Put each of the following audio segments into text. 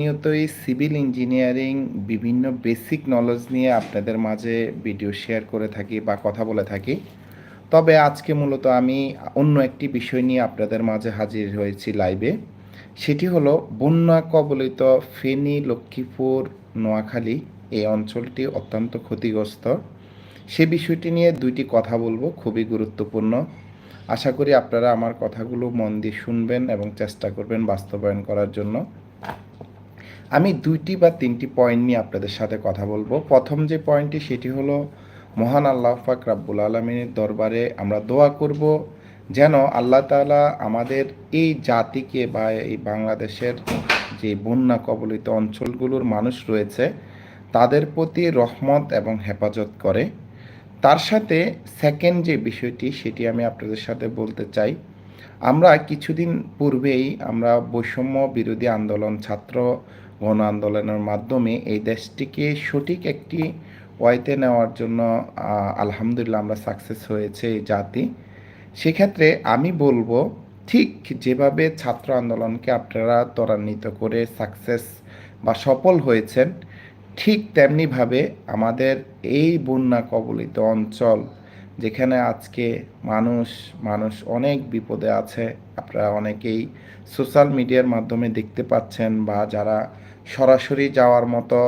নিয়তই civil engineering বিভিন্ন basic knowledge নিয়ে আপনাদের মাঝে ভিডিও শেয়ার করে থাকি বা কথা বলে থাকি। তবে আজকে মূলত আমি অন্য একটি বিষয় নিয়ে আপনাদের মাঝে হাজির হয়েছি লাইভে সেটি হলো বন্যা কবলিত ফেনী, লক্ষ্মীপুর, নোয়াখালী এই অঞ্চলটি অত্যন্ত ক্ষতিগ্রস্ত। সে বিষয়টি নিয়ে দুইটি কথা বলব, খুবই গুরুত্বপূর্ণ। আশা করি আপনারা আমার কথাগুলো মন দিয়ে শুনবেন এবং চেষ্টা করবেন বাস্তবায়ন করার জন্য। আমি দুইটি বা তিনটি পয়েন্ট নিয়ে আপনাদের সাথে কথা বলব। প্রথম যে পয়েন্টটি সেটি হলো, মহান আল্লাহ ফাক রাব্বুল আলমিনের দরবারে আমরা দোয়া করব যেন আল্লাহ তাআলা আমাদের এই জাতিকে বা এই বাংলাদেশের যে বন্যা কবলিত অঞ্চলগুলোর মানুষ রয়েছে, তাদের প্রতি রহমত এবং হেফাজত করে। তার সাথে সেকেন্ড যে বিষয়টি, সেটি আমি আপনাদের সাথে বলতে চাই। আমরা কিছুদিন পূর্বেই আমরা বৈষম্য বিরোধী আন্দোলন ছাত্র গণ আন্দোলনের মাধ্যমে এই দেশটিকে সঠিক একটি ওয়াইতে নেওয়ার জন্য আলহামদুলিল্লাহ আমরা সাকসেস হয়েছে এই জাতি। সেক্ষেত্রে আমি বলব, ঠিক যেভাবে ছাত্র আন্দোলনকে আপনারা ত্বরান্বিত করে সাকসেস বা সফল হয়েছেন, ঠিক তেমনিভাবে আমাদের এই বন্যা কবলিত অঞ্চল, যেখানে আজকে মানুষ মানুষ অনেক বিপদে আছে, আপনারা অনেকেই সোশ্যাল মিডিয়ার মাধ্যমে দেখতে পাচ্ছেন বা যারা সরাসরি যাওয়ার মতো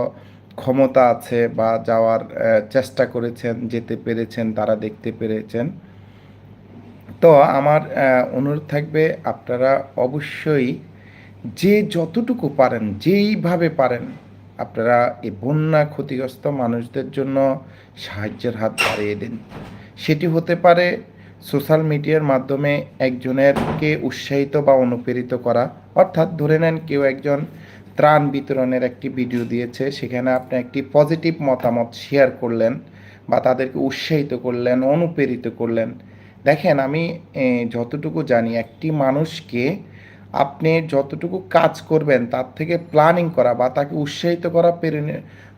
ক্ষমতা আছে বা যাওয়ার চেষ্টা করেছেন, যেতে পেরেছেন, তারা দেখতে পেরেছেন। তো আমার অনুরোধ থাকবে আপনারা অবশ্যই যে যতটুকু পারেন, যেইভাবে পারেন, আপনারা এই বন্যা ক্ষতিগ্রস্ত মানুষদের জন্য সাহায্যের হাত বাড়িয়ে দিন। সেটি হতে পারে সোশ্যাল মিডিয়ার মাধ্যমে একজনেরকে উৎসাহিত বা অনুপ্রেরিত করা। অর্থাৎ ধরে নেন কেউ একজন ত্রাণ বিতরণের একটি ভিডিও দিয়েছে। সেখানে আপনি একটি পজিটিভ মতামত শেয়ার করলেন বা তাদেরকে উৎসাহিত করলেন, অনুপ্রেরিত করলেন। দেখেন, আমি যতটুকু জানি, একটি মানুষকে আপনি যতটুকু কাজ করবেন, তার থেকে প্ল্যানিং করা বা তাকে উৎসাহিত করা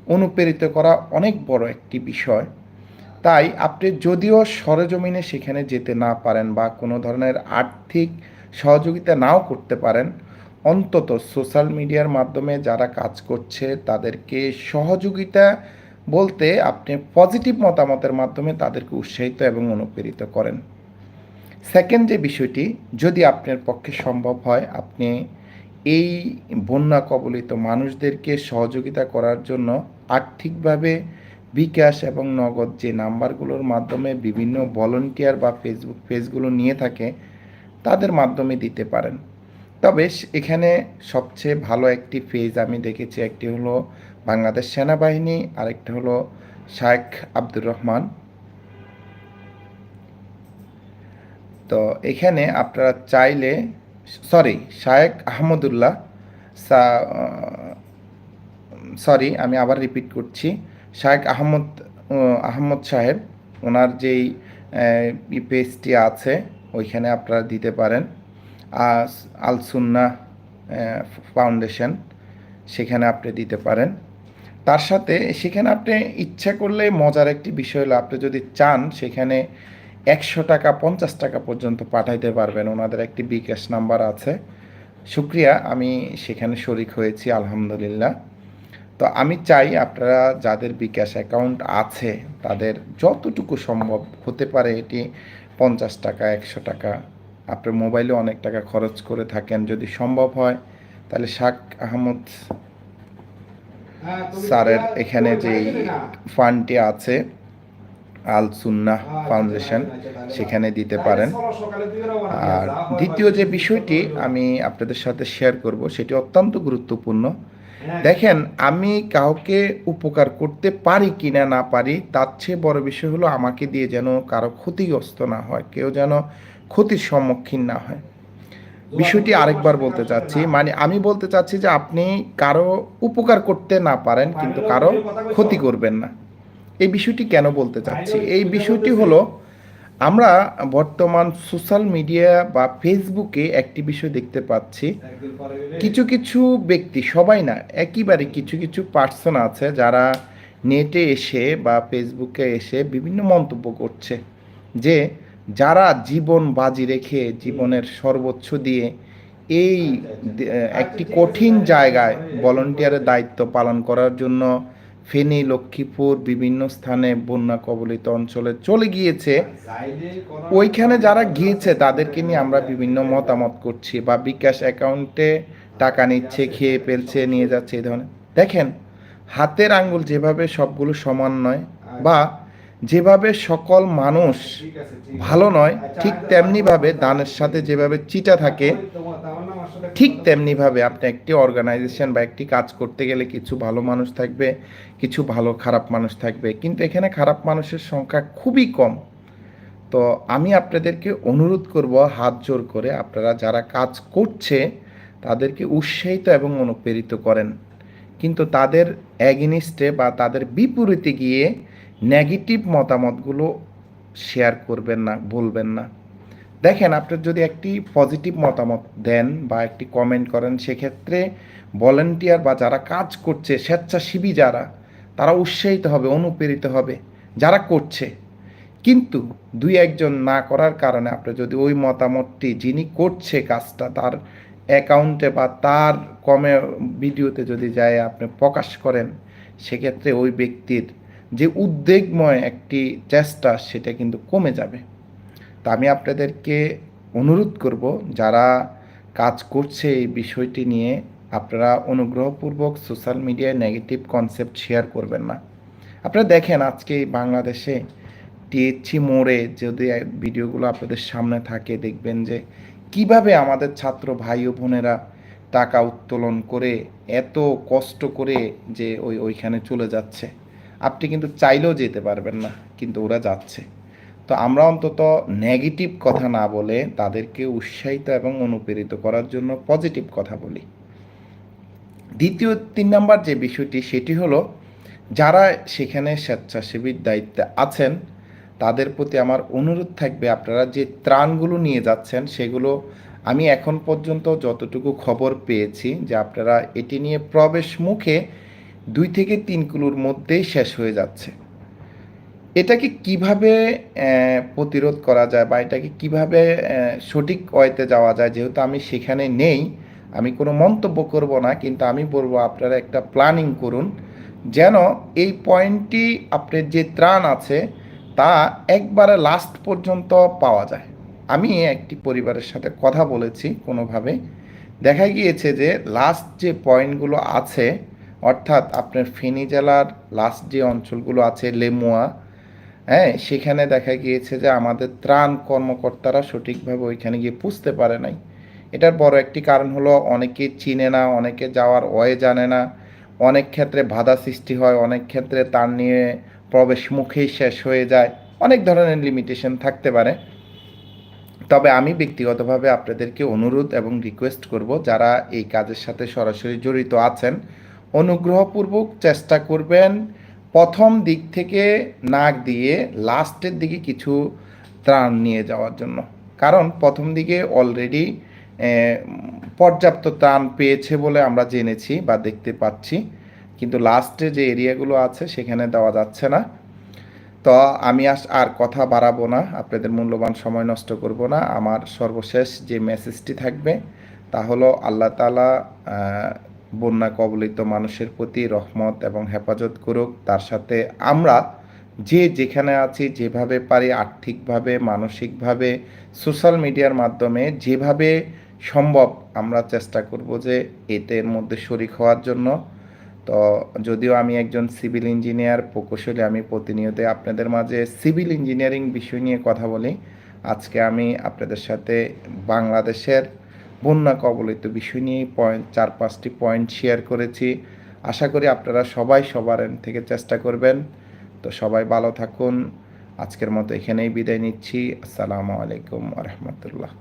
অনুপ্রেরিত করা অনেক বড় একটি বিষয়। তাই আপনি যদিও সরেজমিনে সেখানে যেতে না পারেন বা কোনো ধরনের আর্থিক সহযোগিতা নাও করতে পারেন অন্তত সোশ্যাল মিডিয়ার মাধ্যমে যারা কাজ করছে, তাদেরকে সহযোগিতা বলতে আপনি পজিটিভ মতামতের মাধ্যমে তাদেরকে উৎসাহিত এবং অনুপ্রেরিত করেন। সেকেন্ড যে বিষয়টি, যদি আপনার পক্ষে সম্ভব হয়, আপনি এই বন্যা কবলিত মানুষদেরকে সহযোগিতা করার জন্য আর্থিকভাবে বিকাশ এবং নগদ যে নাম্বারগুলোর মাধ্যমে বিভিন্ন ভলেন্টিয়ার বা ফেসবুক পেজগুলো নিয়ে থাকে, তাদের মাধ্যমে দিতে পারেন। তবে এখানে সবচেয়ে ভালো একটি পেজ আমি দেখেছি একটি হলো বাংলাদেশ সেনাবাহিনী আরেকটা হলো শায়েখ আব্দুর রহমান। তো এখানে আপনারা চাইলে সরি শায়েক আহমদুল্লাহ সরি আমি আবার রিপিট করছি। শায়েক আহমদ আহ, আহমদ সাহেব ওনার যেই পেজটি আছে ওইখানে আপনারা দিতে পারেন। আর আল সুন্না ফাউন্ডেশন সেখানে আপনি দিতে পারেন। তার সাথে সেখানে আপনি ইচ্ছা করলে মজার একটি বিষয় হলো, আপনি যদি চান, সেখানে একশো টাকা, পঞ্চাশ টাকা পর্যন্ত পাঠাইতে পারবেন। ওনাদের একটি বিকাশ নাম্বার আছে। শুক্রিয়া, আমি সেখানে শরিক হয়েছি, আলহামদুলিল্লাহ। তো আমি চাই আপনারা যাদের বিকাশ অ্যাকাউন্ট আছে, তাদের যতটুকু সম্ভব হতে পারে এটি পঞ্চাশ টাকা, একশো টাকা আপনার মোবাইলে অনেক টাকা খরচ করে থাকেন, যদি সম্ভব হয়, তাহলে শাক আহমদ স্যারের এখানে যেই ফান্ডটি আছে, আল সুন্নাহ ফাউন্ডেশন, সেখানে দিতে পারেন। আর দ্বিতীয় যে বিষয়টি আমি আপনাদের সাথে শেয়ার করব, সেটি অত্যন্ত গুরুত্বপূর্ণ। দেখেন, আমি কাউকে উপকার করতে পারি কি না না পারি, তার চেয়ে বড় বিষয় হলো আমাকে দিয়ে যেন কারও ক্ষতিগ্রস্ত না হয়। কেউ যেন ক্ষতির সম্মুখীন না হয়। বিষয়টি আরেকবার বলতে চাচ্ছি মানে আমি বলতে চাচ্ছি যে আপনি কারও উপকার করতে না পারেন, কিন্তু কারও ক্ষতি করবেন না। এই বিষয়টি কেন বলতে চাচ্ছি? এই বিষয়টি হলো, আমরা বর্তমান সোশ্যাল মিডিয়া বা ফেসবুকে একটি বিষয় দেখতে পাচ্ছি। কিছু কিছু ব্যক্তি, সবাই না, একেবারে কিছু কিছু পার্সন আছে যারা নেটে এসে বা ফেসবুকে এসে বিভিন্ন মন্তব্য করছে যে যারা জীবন বাজি রেখে জীবনের সর্বোচ্চ দিয়ে এই একটি কঠিন জায়গায় ভলেন্টিয়ারের দায়িত্ব পালন করার জন্য ফেনী, লক্ষ্মীপুর, বিভিন্ন স্থানে বন্যা কবলিত অঞ্চলে চলে গিয়েছে। ওইখানে যারা গিয়েছে, তাদেরকে নিয়ে আমরা বিভিন্ন মতামত করছি বা বিকাশ অ্যাকাউন্টে টাকা নিচ্ছে, খেয়ে ফেলছে, নিয়ে যাচ্ছে, এই ধরনের। দেখেন, হাতের আঙ্গুল যেভাবে সবগুলো সমান নয় বা যেভাবে সকল মানুষ ভালো নয় ঠিক তেমনিভাবে দানের সাথে যেভাবে চিটা থাকে ঠিক তেমনিভাবে আপনি একটি অর্গানাইজেশন বা একটি কাজ করতে গেলে কিছু ভালো মানুষ থাকবে কিছু ভালো খারাপ মানুষ থাকবে। কিন্তু এখানে খারাপ মানুষের সংখ্যা খুবই কম। তো আমি আপনাদেরকে অনুরোধ করব হাত জোর করে আপনারা যারা কাজ করছে তাদেরকে উৎসাহিত এবং অনুপ্রেরিত করেন। কিন্তু তাদের অ্যাগেনিস্টে বা তাদের বিপরীতে গিয়ে নেগেটিভ মতামতগুলো শেয়ার করবেন না, বলবেন না। দেখেন, আপনি যদি একটি পজিটিভ মতামত দেন বা একটি কমেন্ট করেন, সেক্ষেত্রে ভলেন্টিয়ার বা যারা কাজ করছে, স্বেচ্ছাসেবী যারা, তারা উৎসাহিত হবে, অনুপ্রেরিত হবে, যারা করছে। কিন্তু দুই একজন না করার কারণে আপনি যদি ওই মতামতটি, যিনি করছে কাজটা, তার অ্যাকাউন্টে বা তার কমে ভিডিওতে যদি যায়, আপনি প্রকাশ করেন, সেক্ষেত্রে ওই ব্যক্তির যে উদ্বেগময় একটি চেষ্টা, সেটা কিন্তু কমে যাবে। তা আমি আপনাদেরকে অনুরোধ করব, যারা কাজ করছে এই বিষয়টি নিয়ে, আপনারা অনুগ্রহপূর্বক সোশ্যাল মিডিয়ায় নেগেটিভ কনসেপ্ট শেয়ার করবেন না। আপনারা দেখেন, আজকে বাংলাদেশে টিএসসি মোড়ে যদি ভিডিওগুলো আপনাদের সামনে থাকে, দেখবেন যে কীভাবে আমাদের ছাত্র ভাই ও বোনেরা টাকা উত্তোলন করে, এত কষ্ট করে যে ওই, ওইখানে চলে যাচ্ছে। আপনি কিন্তু চাইলেও যেতে পারবেন না, কিন্তু ওরা যাচ্ছে। তো আমরা অন্তত নেগেটিভ কথা না বলে তাদেরকে উৎসাহিত এবং অনুপ্রেরিত করার জন্য পজিটিভ কথা বলি। দ্বিতীয় তিন নম্বর যে বিষয়টি, সেটি হলো, যারা সেখানে স্বেচ্ছাসেবীর দায়িত্বে আছেন, তাদের প্রতি আমার অনুরোধ থাকবে আপনারা যে ত্রাণগুলো নিয়ে যাচ্ছেন, সেগুলো আমি এখন পর্যন্ত যতটুকু খবর পেয়েছি যে আপনারা এটি নিয়ে প্রবেশ মুখে দুই থেকে তিন কিলোর মধ্যেই শেষ হয়ে যাচ্ছে। এটাকে কীভাবে প্রতিরোধ করা যায় বা এটাকে কীভাবে সঠিক ওয়েতে যাওয়া যায় যেহেতু আমি সেখানে নেই, আমি কোনো মন্তব্য করব না, কিন্তু আমি বলব আপনারা একটা প্ল্যানিং করুন যেন এই পয়েন্টটি আপনার যে ত্রাণ আছে তা একবারে লাস্ট পর্যন্ত পাওয়া যায়। আমি একটি পরিবারের সাথে কথা বলেছি কোনোভাবে। দেখা গিয়েছে যে লাস্ট যে পয়েন্টগুলো আছে অর্থাৎ আপনার ফেনী জেলার লাস্ট যে অঞ্চলগুলো আছে, লেমুয়া হ্যাঁ সেখানে দেখা গিয়েছে যে আমাদের ত্রাণ কর্মকর্তারা সঠিকভাবে ওইখানে গিয়ে পুষতে পারে নাই। এটার বড় একটি কারণ হলো অনেকে চিনে না, অনেকে যাওয়ার ওয়ে জানে না। অনেক ক্ষেত্রে বাধা সৃষ্টি হয়, অনেক ক্ষেত্রে তার নিয়ে প্রবেশ মুখেই শেষ হয়ে যায়। অনেক ধরনের লিমিটেশন থাকতে পারে। তবে আমি ব্যক্তিগতভাবে আপনাদেরকে অনুরোধ এবং রিকোয়েস্ট করব যারা এই কাজের সাথে সরাসরি জড়িত আছেন অনুগ্রহপূর্বক চেষ্টা করবেন প্রথম দিক থেকে নাক দিয়ে লাস্টের দিকে কিছু ত্রাণ নিয়ে যাওয়ার জন্য। কারণ প্রথম দিকে অলরেডি পর্যাপ্ত ত্রাণ পেয়েছে বলে আমরা জেনেছি বা দেখতে পাচ্ছি। কিন্তু লাস্টে যে এরিয়াগুলো আছে সেখানে দেওয়া যাচ্ছে না। তো আমি আর কথা বাড়াবো না, আপনাদের মূল্যবান সময় নষ্ট করব না। আমার সর্বশেষ যে মেসেজটি থাকবে তা হলো আল্লাহ তালা বন্যা কবলিত মানুষের প্রতি রহমত এবং হেফাজত করুক। তার সাথে আমরা যে যেখানে আছি, যেভাবে পারি আর্থিকভাবে, মানসিকভাবে, সোশ্যাল মিডিয়ার মাধ্যমে যেভাবে সম্ভব আমরা চেষ্টা করব যে এটার মধ্যে শরিক হওয়ার জন্য। তো যদিও আমি একজন সিভিল ইঞ্জিনিয়ার, প্রকৌশলী, আমি প্রতিনিয়ত আপনাদের মাঝে সিভিল ইঞ্জিনিয়ারিং বিষয় নিয়ে কথা বলি। আজকে আমি আপনাদের সাথে বাংলাদেশের বন্যা কবলিত বিষয় নিয়ে পয়েন্ট চার, পাঁচটি পয়েন্ট শেয়ার করেছি। আশা করি আপনারা সবাই সবার থেকে চেষ্টা করবেন। তো সবাই ভালো থাকুন। আজকের মতো এখানেই বিদায় নিচ্ছি। আসসালামু আলাইকুম রহমতুল্লাহ।